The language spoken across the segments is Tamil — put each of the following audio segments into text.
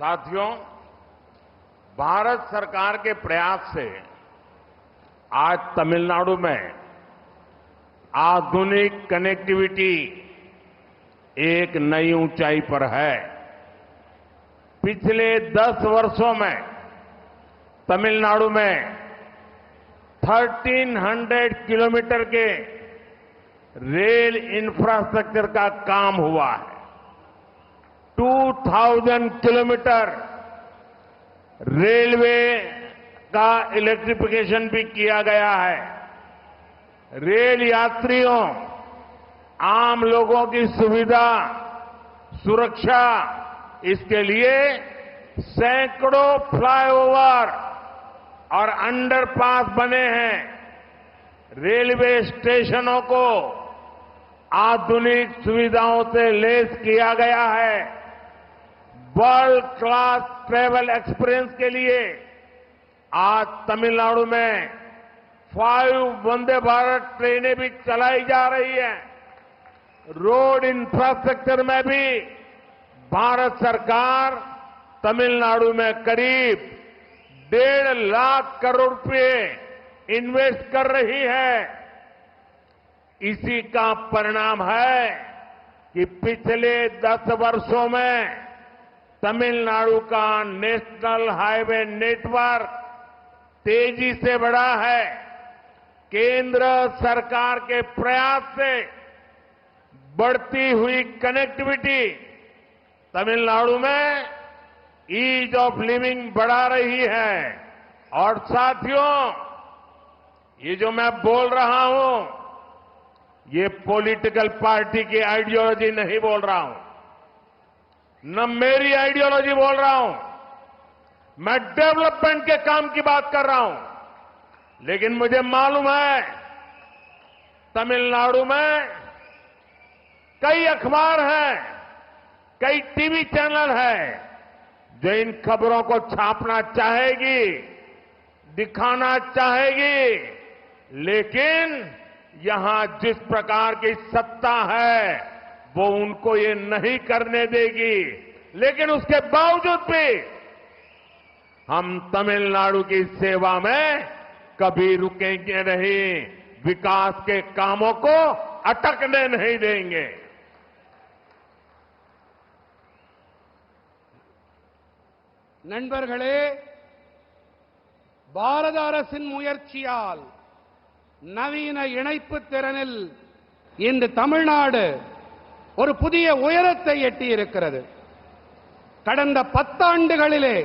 साथियों, भारत सरकार के प्रयास से आज तमिलनाडु में आधुनिक कनेक्टिविटी एक नई ऊंचाई पर है। पिछले 10 वर्षों में तमिलनाडु में 1300 किलोमीटर के रेल इंफ्रास्ट्रक्चर का काम हुआ है। 2000 किलोमीटर रेलवे का इलेक्ट्रिफिकेशन भी किया गया है। रेल यात्रियों, आम लोगों की सुविधा, सुरक्षा, इसके लिए सैकड़ों फ्लाईओवर और अंडरपास बने हैं। रेलवे स्टेशनों को आधुनिक सुविधाओं से लेस किया गया है। वर्ल्ड क्लास ट्रेवल एक्सपीरियंस के लिए आज तमिलनाडु में फाइव वंदे भारत ट्रेनें भी चलाई जा रही है। रोड इंफ्रास्ट्रक्चर में भी भारत सरकार तमिलनाडु में करीब डेढ़ लाख करोड़ रुपए इन्वेस्ट कर रही है। इसी का परिणाम है कि पिछले दस वर्षों में तमिलनाडु का नेशनल हाईवे नेटवर्क तेज़ी से बढ़ा है। केंद्र सरकार के प्रयास से बढ़ती हुई कनेक्टिविटी तमिलनाडु में ईज ऑफ़ लिविंग बढ़ा रही है। और साथियों, ये जो मैं बोल रहा हूँ, ये पॉलिटिकल पार्टी की आइडियोलॉजी नहीं बोल रहा हूँ। न मेरी आइडियोलॉजी बोल रहा हूँ। मैं डेवलपमेंट के काम की बात कर रहा हूँ। लेकिन मुझे मालूम है, तमिलनाडु में कई अखबार हैं, कई टीवी चैनल हैं, जो इन खबरों को छापना चाहेगी, दिखाना चाहेगी। लेकिन यहाँ जिस प्रकार की सत्ता है वो उनको ये नहीं करने देगी लेकिन उसके बावजूद भी हम तमिलनाडु की सेवा में कभी रुकेंगे नहीं विकास के कामों को अटकने नहीं देंगे நண்பர்களே பாரத அரசின் முயற்சியால் நவீன இணைப்பு திறனில் இன்று தமிழ்நாடு ஒரு புதிய உயரத்தை எட்டியிருக்கிறது. கடந்த பத்தாண்டுகளிலே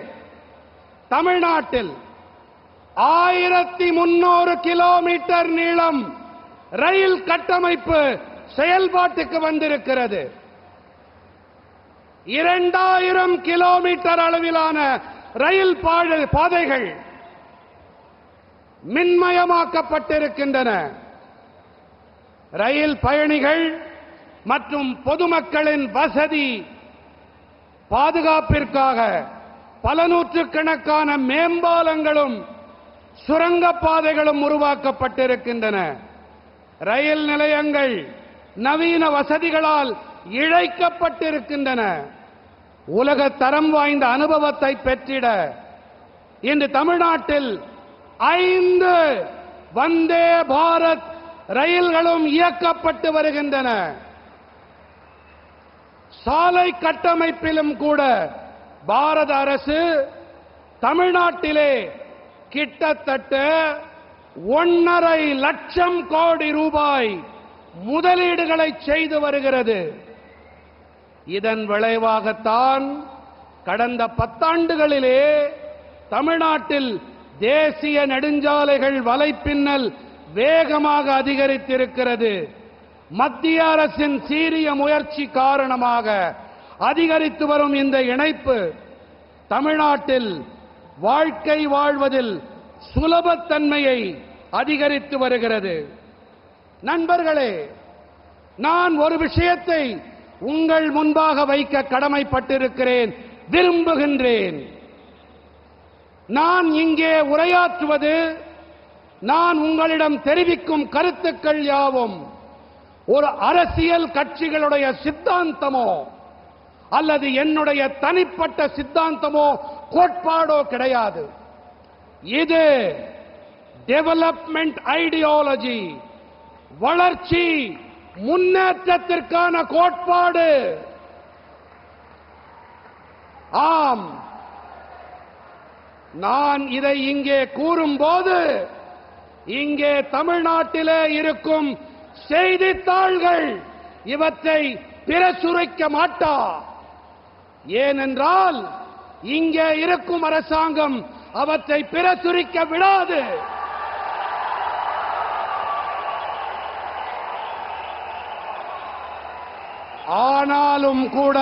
தமிழ்நாட்டில் ஆயிரத்தி முன்னூறு கிலோமீட்டர் நீளம் ரயில் கட்டமைப்பு செயல்பாட்டுக்கு வந்திருக்கிறது. இரண்டாயிரம் கிலோமீட்டர் அளவிலான ரயில் பாதைகள் மின்மயமாக்கப்பட்டிருக்கின்றன. ரயில் பயணிகள் மற்றும் பொதுமக்களின் வசதி பாதுகாப்பிற்காக பல நூற்றுக்கணக்கான மேம்பாலங்களும் சுரங்கப்பாதைகளும் உருவாக்கப்பட்டிருக்கின்றன. ரயில் நிலையங்கள் நவீன வசதிகளால் இழைக்கப்பட்டிருக்கின்றன. உலக தரம் வாய்ந்த அனுபவத்தை பெற்றிட இன்று தமிழ்நாட்டில் ஐந்து வந்தே பாரத் ரயில்களும் இயக்கப்பட்டு வருகின்றன. சாலை கட்டமைப்பிலும் கூட பாரத அரசு தமிழ்நாட்டிலே கிட்டத்தட்ட ஒன்னரை லட்சம் கோடி ரூபாய் முதலீடுகளை செய்து வருகிறது. இதன் விளைவாகத்தான் கடந்த பத்தாண்டுகளிலே தமிழ்நாட்டில் தேசிய நெடுஞ்சாலைகள் வலைப்பின்னல் வேகமாக அதிகரித்திருக்கிறது. மத்திய அரசின் சீரிய முயற்சி காரணமாக அதிகரித்து வரும் இந்த இணைப்பு தமிழ்நாட்டில் வாழ்க்கை வாழ்வதில் சுலபத்தன்மையை அதிகரித்து வருகிறது. நண்பர்களே நான் ஒரு விஷயத்தை உங்கள் முன்பாக வைக்க கடமைப்பட்டிருக்கிறேன் விரும்புகின்றேன். நான் இங்கே உரையாற்றுவது நான் உங்களிடம் தெரிவிக்கும் கருத்துக்கள் யாவும் ஒரு அரசியல் கட்சிகளுடைய சித்தாந்தமோ அல்லது என்னுடைய தனிப்பட்ட சித்தாந்தமோ கோட்பாடோ கிடையாது. இது டெவலப்மெண்ட் ஐடியாலஜி வளர்ச்சி முன்னேற்றத்திற்கான கோட்பாடு. ஆம். நான் இதை இங்கே கூறும்போது இங்கே தமிழ்நாட்டிலே இருக்கும் செய்தித்தாள்கள் இவற்றை பிரசுரிக்க மாட்டா. ஏனென்றால் இங்கே இருக்கும் அரசாங்கம் அவற்றை பிரசுரிக்க விடாது. ஆனாலும் கூட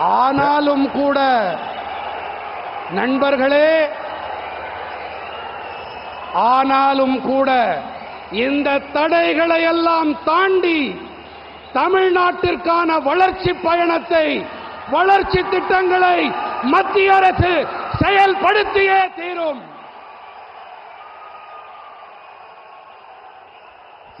ஆனாலும் கூட நண்பர்களே ஆனாலும் கூட இந்த தடைகளை எல்லாம் தாண்டி தமிழ்நாட்டிற்கான வளர்ச்சி பயணத்தை வளர்ச்சி திட்டங்களை மத்திய அரசு செயல்படுத்தியே தீரும்.